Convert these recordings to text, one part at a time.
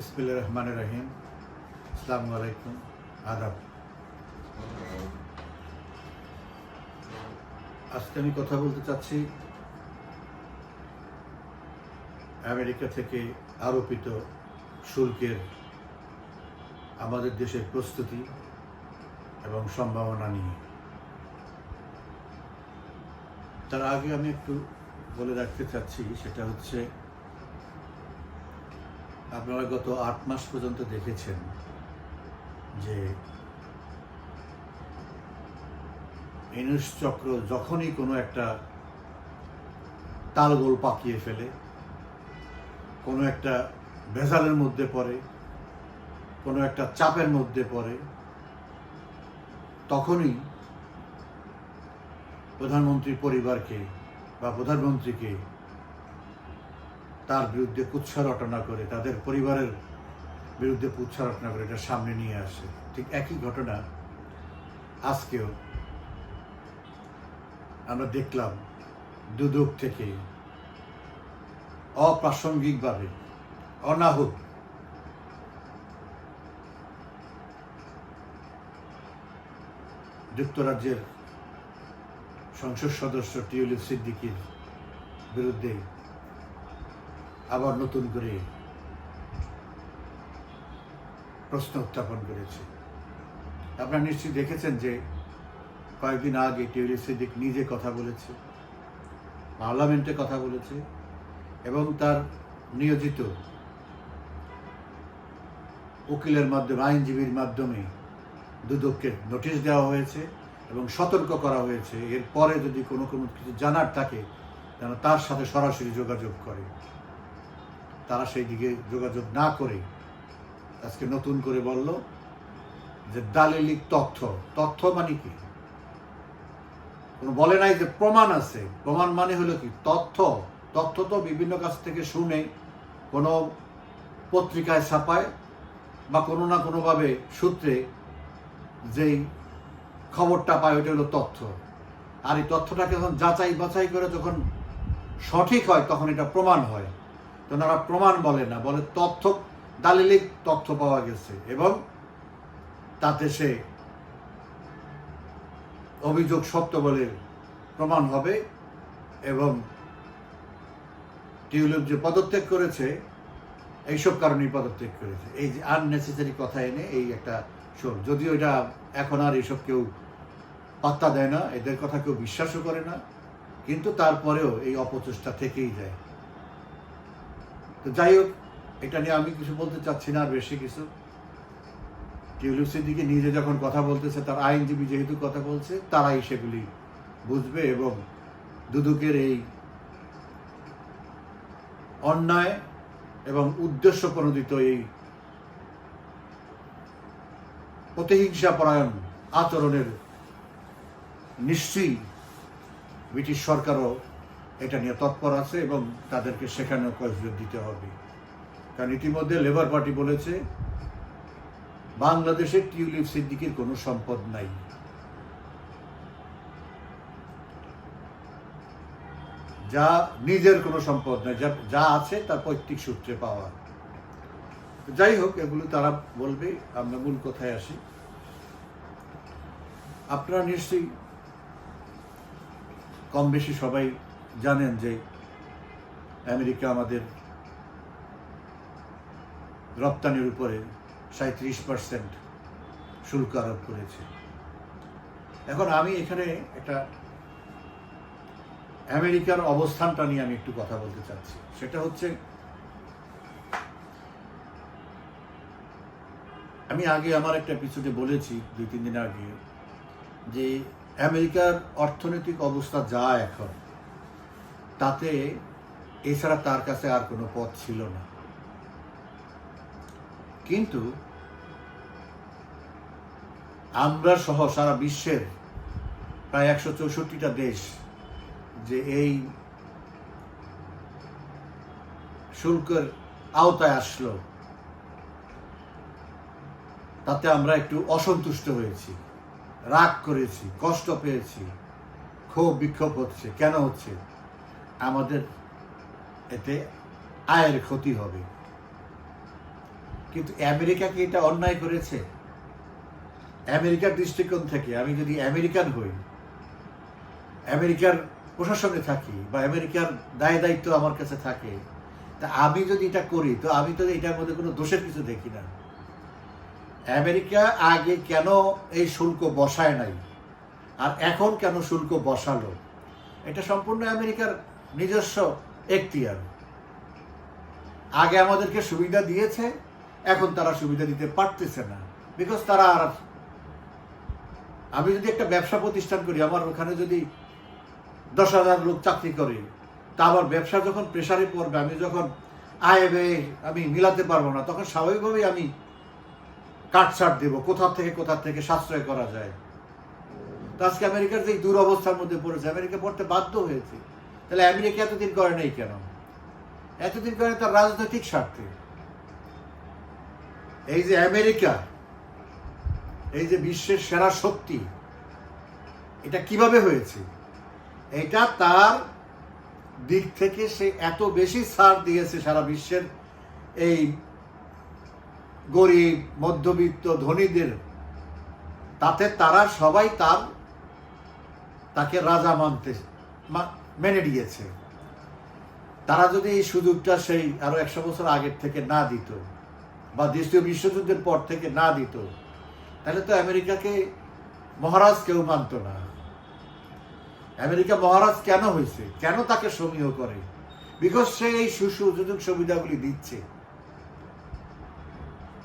ইসমিল রহমান রহিম। আসসালামু আলাইকুম। আদাব। আজকে আমি কথা বলতে চাচ্ছি আমেরিকা থেকে আরোপিত শুল্কের আমাদের দেশের প্রস্তুতি এবং সম্ভাবনা নিয়ে। তার আগে আমি একটু বলে রাখতে চাচ্ছি, সেটা হচ্ছে আপনারা গত আট মাস পর্যন্ত দেখেছেন যে এনুস চক্র যখনই কোনো একটা তালগোল পাকিয়ে ফেলে, কোনো একটা ভেজালের মধ্যে পড়ে, কোনো একটা চাপের মধ্যে পড়ে, তখনই প্রধানমন্ত্রীর পরিবারকে বা প্রধানমন্ত্রীকে তার বিরুদ্ধে কুৎসা রটনা করে, তাদের পরিবারের বিরুদ্ধে কুৎসা রটনা করে এটা সামনে নিয়ে আসে। ঠিক একই ঘটনা আজকেও আমরা দেখলাম দুদক থেকে অপ্রাসঙ্গিকভাবে, অনাহুত। যুক্তরাজ্যের সংসদ সদস্য টিউলিপ সিদ্দিকির বিরুদ্ধে আবার নতুন করে প্রশ্ন উত্থাপন করেছে। আপনারা নিশ্চয়ই দেখেছেন যে কয়েকদিন আগে টিউলিপ সিদ্দিক নিজে কথা বলেছে, পার্লামেন্টে কথা বলেছে এবং তার নিয়োজিত উকিলের মাধ্যমে, আইনজীবীর মাধ্যমে দুদককে নোটিশ দেওয়া হয়েছে এবং সতর্ক করা হয়েছে। এরপরে যদি কোনো কোনো কিছু জানার থাকে যেন তার সাথে সরাসরি যোগাযোগ করে। তারা সেই দিকে যোগাযোগ না করে আজকে নতুন করে বলল যে দালিলিক তথ্য। তথ্য মানে কি? কোনো বলে নাই যে প্রমাণ আছে। প্রমাণ মানে হলো কি? তথ্য। তথ্য তো বিভিন্ন কাছ থেকে শুনে কোনো পত্রিকায় ছাপায় বা কোনো না কোনোভাবে সূত্রে যেই খবরটা পায় ওইটা হলো তথ্য। আর এই তথ্যটাকে যখন যাচাই বাছাই করে যখন সঠিক হয়, তখন এটা প্রমাণ হয়। তো ওনারা প্রমাণ বলে না, বলে তথ্য, দালিলিক তথ্য পাওয়া গেছে এবং তাতে সে অভিযোগ সত্য বলে প্রমাণ হবে এবং টিউলিপ যে পদত্যাগ করেছে, এইসব কারণেই পদত্যাগ করেছে। এই যে আননেসেসারি কথা এনে এই একটা শোন যদিও এটা এখন আর এইসব কেউ পাত্তা দেয় না, এদের কথা কেউ বিশ্বাসও করে না, কিন্তু তারপরেও এই অপচেষ্টা থেকেই যায়। তো যাই হোক, এটা নিয়ে আমি কিছু বলতে চাচ্ছি না আর বেশি কিছু। টিউলিপ সিদ্দিকি নিজে যখন কথা বলতেছে, তার আইনজীবী যেহেতু কথা বলছে, তারাই সেগুলি বুঝবে এবং দুদুকের এই অন্যায় এবং উদ্দেশ্য প্রণোদিত এই প্রতিহিংসা পরায়ণ আচরণের নিশ্চয়ই ব্রিটিশ সরকারও এটা নিয়ে তৎপর আছে এবং তাদেরকে সেখানেও কয়েকজন দিতে হবে। কারণ ইতিমধ্যে লেবার পার্টি বলেছে, বাংলাদেশের টিউলিপ সিদ্দিকির কোনো সম্পদ নাই। যা নিজের কোনো সম্পদ নাই, যা যা আছে তার পৈতৃক সূত্রে পাওয়া। যাই হোক, এগুলো তারা বলবে, আমরা মূল কথায় আসি। আপনারা নিশ্চয়ই কম বেশি সবাই জানেন যে আমেরিকা আমাদের রপ্তানির উপরে সাঁত্রিশ পার্সেন্ট শুল্ক আরোপ করেছে। এখন আমি এখানে একটা আমেরিকার অবস্থানটা নিয়ে আমি একটু কথা বলতে চাচ্ছি। সেটা হচ্ছে, আমি আগে আমার একটা এপিসোডে বলেছি দুই তিন দিন আগে, যে আমেরিকার অর্থনৈতিক অবস্থা যা এখন তাতে এছাড়া তার কাছে আর কোনো পথ ছিল না। কিন্তু আমরা সহ সারা বিশ্বের প্রায় একশো চৌষট্টিটা দেশ যে এই শুল্কের আওতায় আসলো, তাতে আমরা একটু অসন্তুষ্ট হয়েছি, রাগ করেছি, কষ্ট পেয়েছি, ক্ষোভ বিক্ষোভ হচ্ছে, কেন হচ্ছে? আমাদের এতে আয়ের ক্ষতি হবে। কিন্তু আমেরিকা কি এটা অন্যায় করেছে? আমেরিকার দৃষ্টিকোণ থেকে, আমি যদি আমেরিকান হই, আমেরিকার প্রশাসনে থাকি বা আমেরিকার দায় দায়িত্ব আমার কাছে থাকে, তা আমি যদি এটা করি, তো আমি তো এটার মধ্যে কোনো দোষের কিছু দেখি না। আমেরিকা আগে কেন এই শুল্ক বসায় নাই? আর এখন কেন শুল্ক বসালো? এটা সম্পূর্ণ আমেরিকার নিজস্ব এখতিয়ার। আগে আমাদেরকে সুবিধা দিয়েছে, এখন তারা সুবিধা দিতে পারতেছে না। বিকজ তারা আর আমি যদি একটা ব্যবসা প্রতিষ্ঠান করি, আমার ওখানে যদি দশ হাজার লোক চাকরি করে, তা আমার ব্যবসা যখন প্রেশারে পড়বে, আমি যখন আয় ব্যয় আমি মিলাতে পারব না, তখন স্বাভাবিকভাবেই আমি কাটছাট দেব, কোথা থেকে কোথা থেকে সাশ্রয় করা যায়। তো আজকে আমেরিকার যে দুরবস্থার মধ্যে পড়েছে, আমেরিকা পড়তে বাধ্য হয়েছে। তাহলে আমেরিকা এতদিন করে নাই কেন? এতদিন করে তার রাজনৈতিক স্বার্থে। এই যে আমেরিকা, এই যে বিশ্বের সেরা শক্তি, এটা কীভাবে হয়েছে? এটা তার দিক থেকে সে এত বেশি ছাড় দিয়েছে সারা বিশ্বের এই গরিব, মধ্যবিত্ত, ধনীদের। তাতে তারা সবাই তার, তাকে রাজা মানতে মেনে নিয়েছে। তারা যদি এই সুযোগটা সেই আরও একশো বছর আগের থেকে না দিত বা দ্বিতীয় বিশ্বযুদ্ধের পর থেকে না দিত, তাহলে তো আমেরিকাকে মহারাজ কেউ মানত না। আমেরিকা মহারাজ কেন হয়েছে? কেন তাকে সমীহ করে? বিকজ সে এই সুযোগ সুবিধাগুলি দিচ্ছে।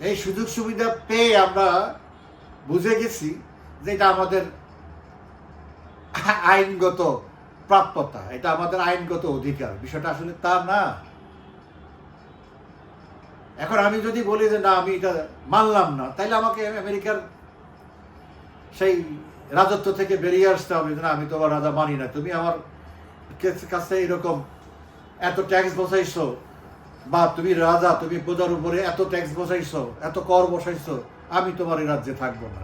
এই সুযোগ সুবিধা পেয়ে আমরা বুঝে গেছি যে এটা আমাদের আইনগত প্রাপ্যতা, এটা আমাদের আইনগত অধিকার, বিষয়টা আসলে তা না। এখন আমি যদি বলি যে, না, আমি এটা মানলাম না, তাইলে আমাকে আমেরিকার সেই রাজত্ব থেকে বেরিয়ে আসতে হবে না, আমি তোমার রাজা মানি না। তুমি আমার কাছে এরকম এত ট্যাক্স বসাইছো, বা তুমি রাজা, তুমি প্রজার উপরে এত ট্যাক্স বসাইছো, এত কর বসাইছো, আমি তোমার এই রাজ্যে থাকব না।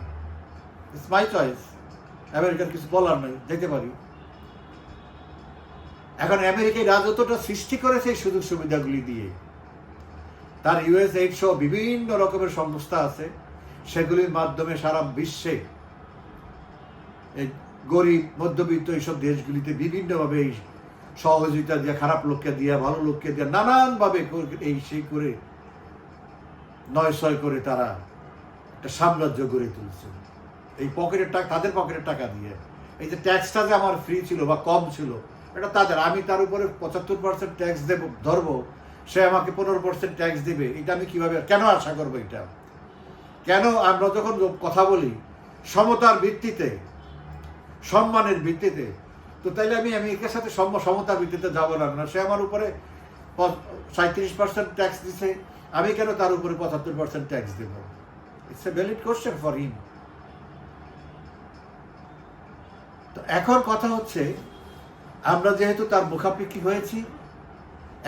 ইটস মাই চয়েস আমেরিকার কিছু বলার নাই যেতে পারি। এখন আমেরিকা এই রাজত্বটা সৃষ্টি করেছে এই সুযোগ সুবিধাগুলি দিয়ে। তার ইউএস এইড সহ বিভিন্ন রকমের সংস্থা আছে, সেগুলির মাধ্যমে সারা বিশ্বে গরিব, মধ্যবিত্ত এইসব দেশগুলিতে বিভিন্নভাবে এই সহযোগিতা দিয়ে, খারাপ লোককে দিয়ে, ভালো লোককে দিয়ে, নানানভাবে এই সেই করে নয় ছয় করে তারা একটা সাম্রাজ্য গড়ে তুলছে। এই পকেটের টাকা, তাদের পকেটের টাকা দিয়ে। এই যে ট্যাক্সটা যে আমার ফ্রি ছিল বা কম ছিল এটা তাদের। আমি তার উপরে পঁচাত্তর পার্সেন্ট ট্যাক্স দেব, ধরবো। সে আমাকে পনেরো পার্সেন্ট ট্যাক্স দেবে। এটা আমি কীভাবে কেন আশা করব এটা? কেন আমরা যখন কথা বলি সমতার ভিত্তিতে, সম্মানের ভিত্তিতে, তো তাইলে আমি আমি একের সাথে সম- সমতার ভিত্তিতে যাব না। সে আমার উপরে সাঁত্রিশ পার্সেন্ট ট্যাক্স দিছে, আমি কেন তার উপরে পঁচাত্তর percent tax Dev? It's a valid question for him তো এখন কথা হচ্ছে আমরা যেহেতু তার মুখাপেক্ষি হয়েছি,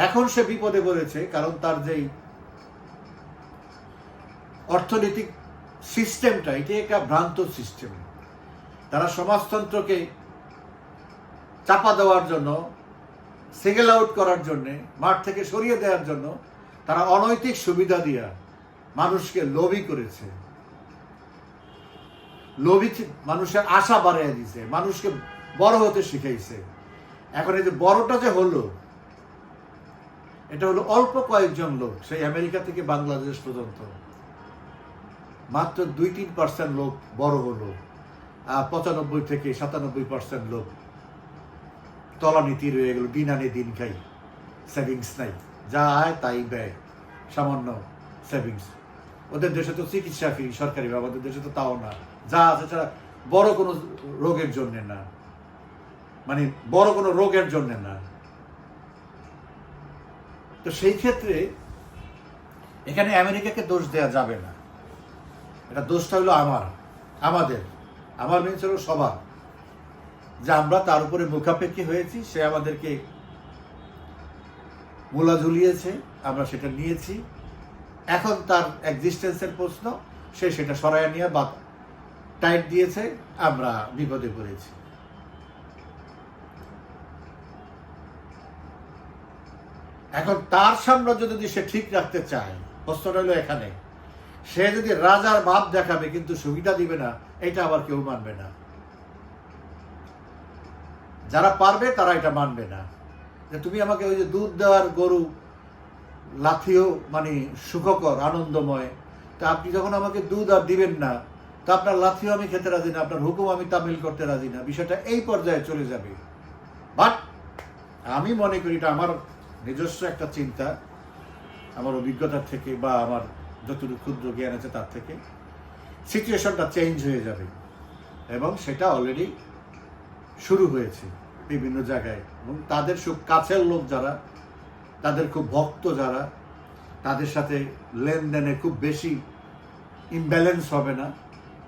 এখন সে বিপদে পড়েছে কারণ তার যেই অর্থনৈতিক সিস্টেমটা, এটি একটা ভ্রান্ত সিস্টেম। তারা সমাজতন্ত্রকে চাপা দেওয়ার জন্য সিঙ্গেল আউট করার জন্য, মাঠ থেকে সরিয়ে দেওয়ার জন্য তারা অনৈতিক সুবিধা দিয়া মানুষকে লোভী করেছে। লোভী মানুষের আশা বাড়িয়ে দিছে, মানুষকে বড় হতে শিখাইছে। এখন এই যে বড়টা যে হলো, এটা হলো অল্প কয়েকজন লোক, সেই আমেরিকা থেকে বাংলাদেশ পর্যন্ত। মাত্র দুই তিন পার্সেন্ট লোক বড় হলো পঁচানব্বই থেকে সাতানব্বই পার্সেন্ট লোক তলানীতি রয়ে গেল দিন আনে দিন খাই, সেভিংস নাই, যা আয় তাই ব্যয়, সামান্য সেভিংস। ওদের দেশে তো চিকিৎসা ফি সরকারি, আমাদের দেশে তো তাও না, যা আছে সেটা বড় কোনো রোগের জন্যে না। মানে বড় কোনো রোগের জন্য না। তো সেই ক্ষেত্রে এখানে আমেরিকাকে দোষ দেওয়া যাবে না। এটা দোষটা হলো আমার, আমাদের। আমার মিনস হলো সবার। যে আমরা তার উপরে মুখাপেক্ষি হয়েছি, সে আমাদেরকে মূলা ঝুলিয়েছে, আমরা সেটা নিয়েছি। এখন তার এক্সিস্টেন্সের প্রশ্ন, সে সেটা সরাইয়া নিয়ে বা টাইট দিয়েছে, আমরা বিপদে পড়েছি। এখন তার সাম্রাজ্য যদি সে ঠিক রাখতে চায়, প্রশ্নটা হলো এখানে, সে যদি রাজার ভাব দেখাবে কিন্তু সুবিধা দিবে না, এটা আবার কেউ মানবে না। যারা পারবে তারা এটা মানবে না। যে তুমি আমাকে ওই যে দুধ দেওয়ার গরু, লাথিও মানে সুখকর, আনন্দময়, তা আপনি যখন আমাকে দুধ আর দিবেন না, তা আপনার লাথিও আমি খেতে রাজি না, আপনার হুকুম আমি তামিল করতে রাজি না, বিষয়টা এই পর্যায়ে চলে যাবে। বাট আমি মনে করি এটা আমার নিজস্ব একটা চিন্তা আমার অভিজ্ঞতার থেকে বা আমার যতটুকু ক্ষুদ্র জ্ঞান আছে তার থেকে। সিচুয়েশনটা চেঞ্জ হয়ে যাবে। এবং সেটা অলরেডি শুরু হয়েছে বিভিন্ন জায়গায়। এবং তাদের খুব কাছের লোক যারা, তাদের খুব ভক্ত যারা, তাদের সাথে লেনদেনে খুব বেশি ইমব্যালেন্স হবে না।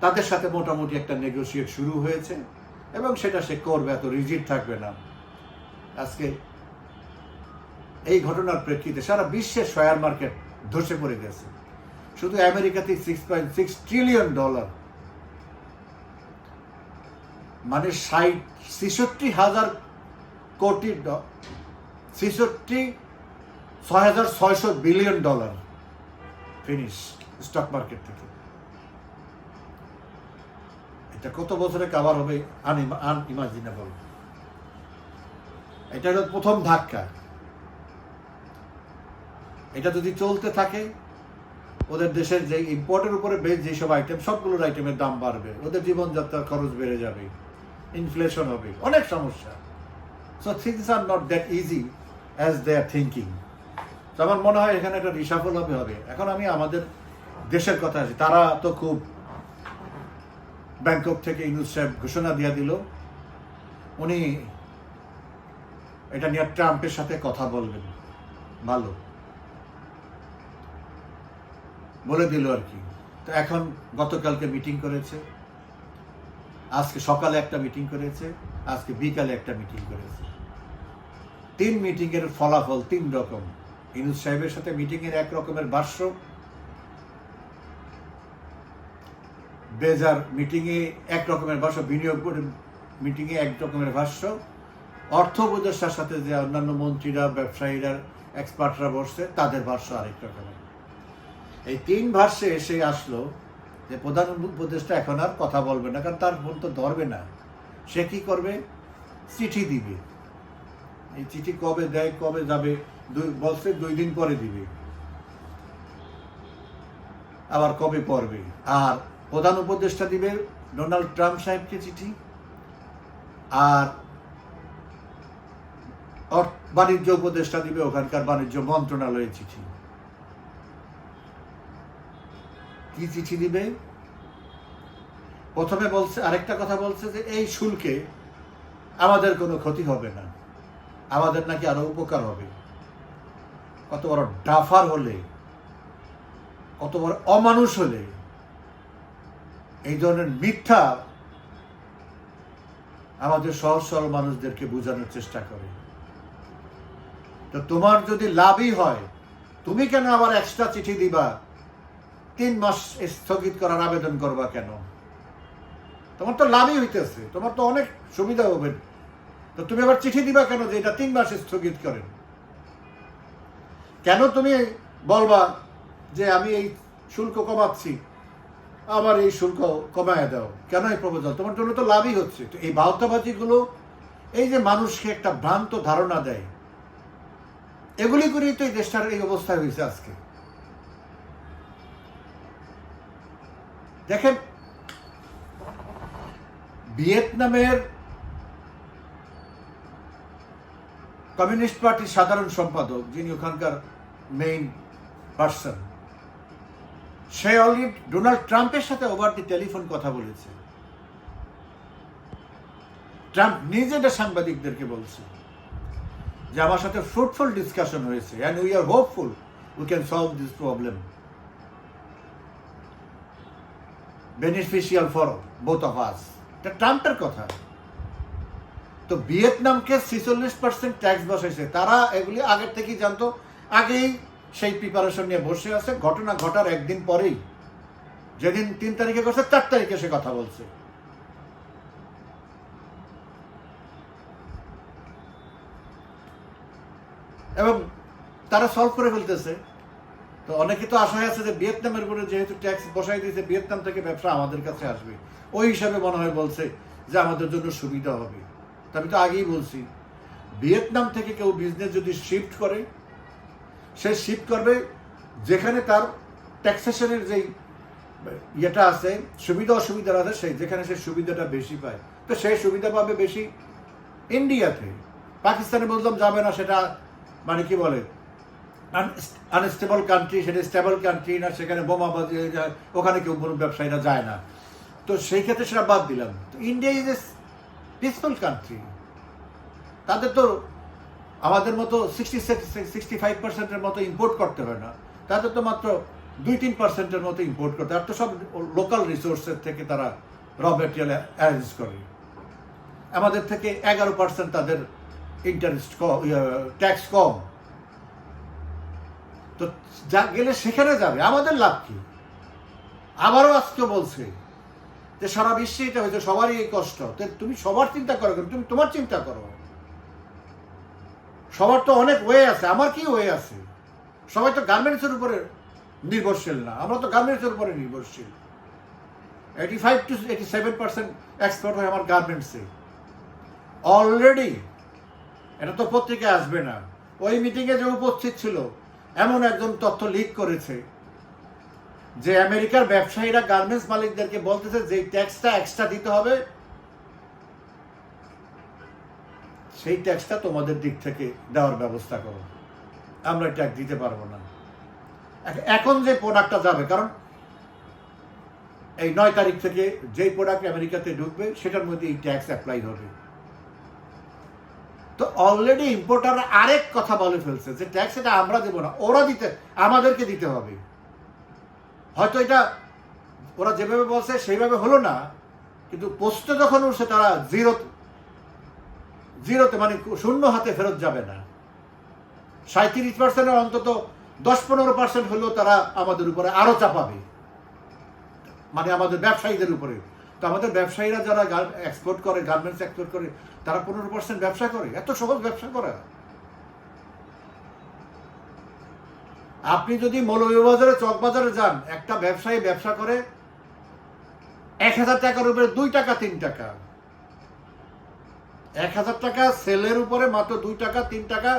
তাদের সাথে মোটামুটি একটা নেগোসিয়েট শুরু হয়েছে। এবং সেটা সে করবে, এত রিজিট থাকবে না। আজকে এই ঘটনার প্রেক্ষিতে সারা বিশ্বের শেয়ার মার্কেট ধসে পড়ে গেছে। শুধু আমেরিকাতে six point six trillion dollar মানে ষাট, ছেষট্টি হাজার কোটি ছেষট্টি, ছয় হাজার ছয়শো billion dollar finish stock market থেকে। এটা কত বছরে কাভার হবে আনইমাজিনেবল এটা হলো প্রথম ধাক্কা। এটা যদি চলতে থাকে, ওদের দেশের যে ইম্পোর্টের উপরে বেশ যেসব আইটেম সবগুলোর আইটেমের দাম বাড়বে। ওদের জীবনযাত্রার খরচ বেড়ে যাবে ইনফ্লেশন হবে, অনেক সমস্যা। So things are not that easy as they are thinking তো আমার মনে হয় এখানে একটা রিসাফল হবে। হবে এখন আমি আমাদের দেশের কথা আছি তারা তো খুব ব্যাংকক থেকে ইউনুস সাহেব ঘোষণা দিয়ে দিল। উনি এটা নিয়ে ট্রাম্পের সাথে কথা বলবেন। ভালো। বলে দিল আর কি। তো এখন গতকালকে মিটিং করেছে। আজকে সকালে একটা মিটিং করেছে, আজকে বিকালে একটা মিটিং করেছে। তিন মিটিংয়ের ফলাফল তিন রকম। ইনুজ সাহেবের সাথে মিটিংয়ের এক রকমের ভাষ্য বেজার মিটিংয়ে এক রকমের ভাষ্য বিনিয়োগ মিটিংয়ে এক রকমের ভাষ্য অর্থ উপদেষ্টার সাথে যে অন্যান্য মন্ত্রীরা, ব্যবসায়ীরা এক্সপার্টরা বসছে, তাদের ভাষ্য আরেক রকমের। এই তিন ভাষ্যে এসে আসলো যে প্রধান উপদেষ্টা এখন আর কথা বলবে না, কারণ তার মন তো ধরবে না। সে কি করবে? চিঠি দিবে। এই চিঠি কবে দেয়, কবে যাবে, দুই, বলছে দুই দিন পরে দিবে। আবার কবে পড়বে? আর প্রধান উপদেষ্টা দিবে ডোনাল্ড ট্রাম্প সাহেবকে চিঠি। আর বাণিজ্য উপদেষ্টা দিবে ওখানকার বাণিজ্য মন্ত্রণালয়ের চিঠি। কি চিঠি দিবে? প্রথমে বলছে, আরেকটা কথা বলছে যে, এই শুল্কে আমাদের কোনো ক্ষতি হবে না। আমাদের নাকি আরও উপকার হবে। কত বড় ডাফার হলে, কত বড় অমানুষ হলে, এই ধরনের মিথ্যা আমাদের সহজ সরল মানুষদেরকে বোঝানোর চেষ্টা করে। তো তোমার যদি লাভই হয়, তুমি কেন আবার এক্সট্রা চিঠি দিবা? তিন মাস স্থগিত করার আবেদন করবা কেন? তোমার তো লাভই হইতেছে, তোমার তো অনেক সুবিধা হবে। তো তুমি আবার চিঠি দিবা কেন যে এটা তিন মাস স্থগিত করেন? কেন তুমি বলবা যে আমি এই শুল্ক কমাচ্ছি? আমার এই শুল্ক কমায় দাও। কেন এই প্রপোজাল তোমার জন্য তো লাভই হচ্ছে। তো এই বাউতাবাজিগুলো এই যে মানুষকে একটা ভ্রান্ত ধারণা দেয়, এগুলি করেই তো এই দেশটার এই অবস্থা হয়েছে আজকে। দেখেন, ভিয়েতনামের কমিউনিস্ট পার্টির সাধারণ সম্পাদক, যিনি ওখানকার মেইন পার্সন সে অলরেডি ডোনাল্ড ট্রাম্পের সাথে ওভার দি টেলিফোন কথা বলেছে। ট্রাম্প নিজে এটা সাংবাদিকদেরকে বলছে যে, আমার সাথে ফ্রুটফুল ডিসকাশন হয়েছে and we are hopeful we can solve this problem beneficial for both of us এটা ট্রাম্পের কথা। তো ভিয়েতনামকে ছিচল্লিশ পার্সেন্ট ট্যাক্স বসাইছে তারা এগুলি আগের থেকেই জানতো। আগেই সেই প্রিপারেশন নিয়ে বসে আছে। ঘটনা ঘটার একদিন পরেই। যেদিন তিন তারিখে করছে, চার তারিখে সে কথা বলছে। এবং তারা সলভ করে ফেলতেছে। তো অনেকে তো আশায় আছে যে ভিয়েতনামের উপরে যেহেতু ট্যাক্স বসাই দিয়েছে, ভিয়েতনাম থেকে ব্যবসা আমাদের কাছে আসবে। ওই হিসাবে মনে হয় বলছে যে আমাদের জন্য সুবিধা হবে। তা আমি তো আগেই বলছি, ভিয়েতনাম থেকে কেউ বিজনেস যদি শিফট করে, সে শিফট করবে যেখানে তার ট্যাক্সেশনের যেই ইয়েটা আছে, সুবিধা অসুবিধা আছে, সেই যেখানে সে সুবিধাটা বেশি পায়। তো সেই সুবিধা পাবে বেশি ইন্ডিয়াতে পাকিস্তানে বললাম যাবে না, সেটা মানে কি বলে? আনস্টেবল কান্ট্রি সেটা স্টেবল কান্ট্রি না, সেখানে বোমাবাজি ওখানে কেউ কোনো ব্যবসায়ীরা যায় না। তো সেই ক্ষেত্রে সেটা বাদ দিলাম। তো India is a peaceful country তাদের তো আমাদের মতো সিক্সটি সিক্সটি ফাইভ পার্সেন্টের মতো ইম্পোর্ট করতে হয় না। তাদের তো মাত্র দুই তিন পার্সেন্টের মতো ইম্পোর্ট করতে। আর তো সব লোকাল রিসোর্সের থেকে তারা র মেটেরিয়াল অ্যারেঞ্জ করে। আমাদের থেকে এগারো পার্সেন্ট তাদের ইন্টারেস্ট ট্যাক্স কম। তো যা গেলে সেখানে যাবে, আমাদের লাভ কি? আবারও আজকে বলছে যে সারা বিশ্বে এটা হয়েছে, সবারই এই কষ্ট। তুমি সবার চিন্তা করো কেন? তুমি তোমার চিন্তা করো। সবার তো অনেক ওয়ে আছে, আমার কি ওয়ে আছে? সবাই তো গার্মেন্টসের উপরে নির্ভরশীল না, আমরা তো গার্মেন্টসের উপরে নির্ভরশীল। Eighty five to eighty seven percent export হয় আমার গার্মেন্টসে। অলরেডি এটা তো পত্রিকায় আসবে না। ওই মিটিংয়ে যে উপস্থিত ছিল এমন একজন তথ্য লিক করেছে যে আমেরিকার ব্যবসায়ীরা গার্মেন্টস মালিকদেরকে বলতেছে যে ট্যাক্সটা এক্সট্রা দিতে হবে। সেই ট্যাক্সটা তোমাদের দিক থেকে দেওয়ার ব্যবস্থা করো। আমরা ট্যাক্স দিতে পারব না। এখন যে প্রোডাক্টটা যাবে, কারণ এই নয় তারিখ থেকে যেই প্রোডাক্ট আমেরিকাতে ঢুকবে, সেটার মধ্যে এই ট্যাক্স অ্যাপ্লাই হবে। তো অলরেডি ইম্পোর্টার আরেক কথা বলে ফেলছে যে ট্যাক্স এটা আমরা দেবো না, ওরা দিতে, আমাদেরকে দিতে হবে। হয়তো এটা ওরা যেভাবে বলছে সেইভাবে হলো না, কিন্তু পোস্টে যখন উঠছে তারা জিরো জিরোতে মানে শূন্য হাতে ফেরত যাবে না। সাঁত্রিশ পার্সেন্টের অন্তত দশ পনেরো পার্সেন্ট হলেও তারা আমাদের উপরে আরও চাপাবে। মানে আমাদের ব্যবসায়ীদের উপরে। তো আমাদের ব্যবসায়ীরা যারা এক্সপোর্ট করে গার্মেন্টস এক্সপোর্ট করে, তারা পনেরো পার্সেন্ট ব্যবসা করে। এত সহজ ব্যবসা করা। আপনি যদি মৌলভীবাজারে, চকবাজারে যান, একটা ব্যবসায়ী ব্যবসা করে এক হাজার টাকার উপরে দুই টাকা, তিন টাকা। এক হাজার টাকা সেলের উপরে মাত্র দুই টাকা, তিন টাকা,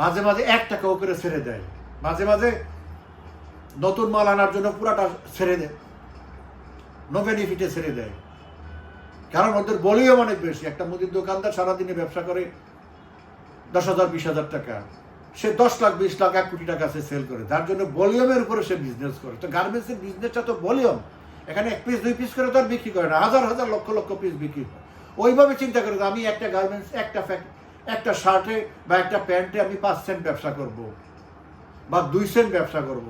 মাঝে মাঝে এক টাকা করে ছেড়ে দেয়। মাঝে মাঝে নতুন মাল আনার জন্য পুরাটা ছেড়ে দেয়। নো বেনিফিটে ছেড়ে দেয়। কারণ ওদের বলিও অনেক বেশি। একটা মুদির দোকানদার সারাদিনে ব্যবসা করে দশ হাজার, বিশ হাজার টাকা। সে দশ লাখ, বিশ লাখ, এক কোটি টাকা সে সেল করে। তার জন্য ভলিউমের উপরে সে বিজনেস করে। তো গার্মেন্টসের বিজনেসটা তো ভলিউম এখানে এক পিস দুই পিস করে তো আর বিক্রি করে না। হাজার হাজার, লক্ষ লক্ষ পিস বিক্রি হয়। ওইভাবে চিন্তা করে আমি একটা গার্মেন্টস একটা একটা শার্টে বা একটা প্যান্টে আমি পাঁচ সেন্ট ব্যবসা করব। বা দুই সেন্ট ব্যবসা করব।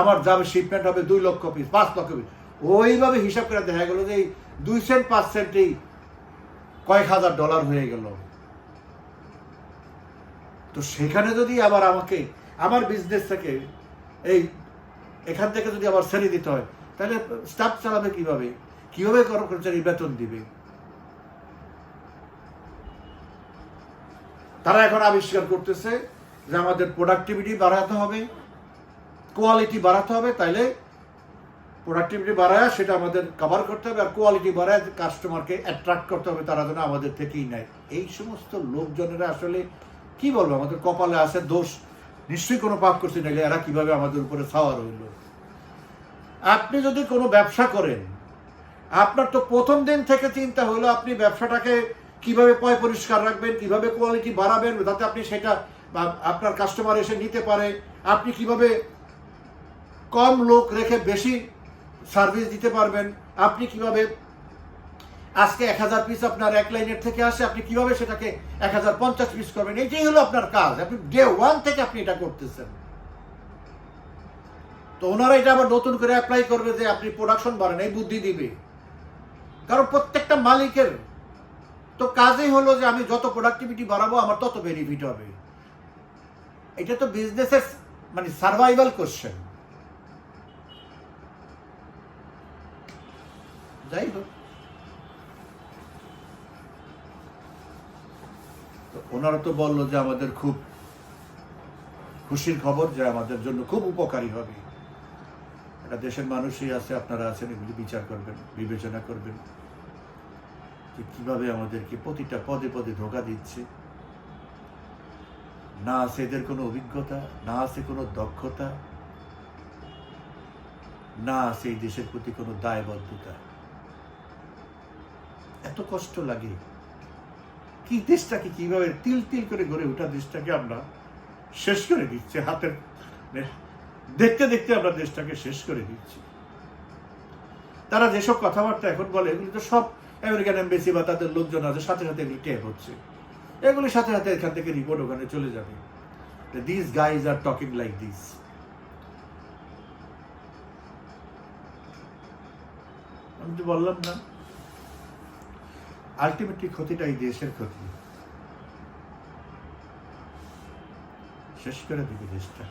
আমার যাবে শিপমেন্ট হবে দুই লক্ষ পিস পাঁচ লক্ষ পিস ওইভাবে হিসাব করে দেখা গেল যে দুই সেন্ট, পাঁচ সেন্টেই কয়েক হাজার ডলার হয়ে গেল। তো সেখানে যদি আবার আমাকে, আমার বিজনেস থেকে এই, এখান থেকে যদি আবার ছেড়ে দিতে হয়, তাহলে স্টাফ চালাবে কীভাবে? কীভাবে কর্মচারী বেতন দিবে? তারা এখন আবিষ্কার করতেছে যে আমাদের প্রোডাক্টিভিটি বাড়াতে হবে কোয়ালিটি বাড়াতে হবে, তাইলে প্রোডাক্টিভিটি বাড়ায়, সেটা আমাদের কভার করতে হবে আর কোয়ালিটি বাড়ায় কাস্টমারকে অ্যাট্রাক্ট করতে হবে, তারা যেন আমাদের থেকেই নেয়। এই সমস্ত লোকজনেরা আসলে কি বলব, আমাদের কপালে আছে দোষ। নিশ্চয়ই কোনো পাপ করছে নাহলে এরা কীভাবে আমাদের উপরে ছাওয়া রইল? আপনি যদি কোনো ব্যবসা করেন, আপনার তো প্রথম দিন থেকে চিন্তা হলো আপনি ব্যবসাটাকে কীভাবে পয় পরিষ্কার রাখবেন, কীভাবে কোয়ালিটি বাড়াবেন যাতে আপনি সেটা আপনার কাস্টমার এসে নিতে পারে। আপনি কীভাবে কম লোক রেখে বেশি সার্ভিস দিতে পারবেন। আপনি কীভাবে আজকে এক হাজার পিস আপনার এক লাইনের থেকে আসে, আপনি কীভাবে সেটাকে এক হাজার পঞ্চাশ পিস করবেন? এটাই হলো আপনার কাজ। আপনি ডে ওয়ান থেকে আপনি এটা করতেছেন। তো ওনারা এটা আবার নতুন করে অ্যাপ্লাই করবে যে আপনি প্রোডাকশন বাড়েন, এই বুদ্ধি দিবে। কারণ প্রত্যেকটা মালিকের তো কাজই হলো যে আমি যত প্রোডাক্টিভিটি বাড়াবো, আমার তত বেনিফিট হবে। এটা তো বিজনেসের মানে সার্ভাইভাল কোশ্চেন যাই হোক। তো ওনারা তো বলল যে আমাদের খুব খুশির খবর যে আমাদের জন্য খুব উপকারী হবে। এটা দেশের মানুষই আছে, আপনারা আছেন, এগুলি বিচার করবেন, বিবেচনা করবেন যে কীভাবে আমাদেরকে প্রতিটা পদে পদে ধোকা দিচ্ছে। না আছে এদের কোনো অভিজ্ঞতা, না আছে কোনো দক্ষতা, না আছে এই দেশের প্রতি কোনো দায়বদ্ধতা। এত কষ্ট লাগে। কি দেশটাকে কীভাবে তিল তিল করে গড়ে ওঠা দেশটাকে আমরা শেষ করে দিচ্ছি, হাতের দেখতে দেখতে আমরা দেশটাকে শেষ করে দিচ্ছি। তারা যেসব কথাবার্তা এখন বলে, এগুলি তো সব আমেরিকান এমবেসি বা তাদের লোকজন আছে, সাথে সাথে এগুলি হচ্ছে। এগুলি সাথে সাথে এখান থেকে রিপোর্ট ওখানে চলে যাবে। This guys are talking like this আমি তো বললাম না। আলটিমেটলি ক্ষতিটা এই দেশের ক্ষতি। শেষ করে দিবে দেশটা।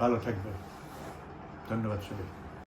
ভালো থাকবে ধন্যবাদ সবাই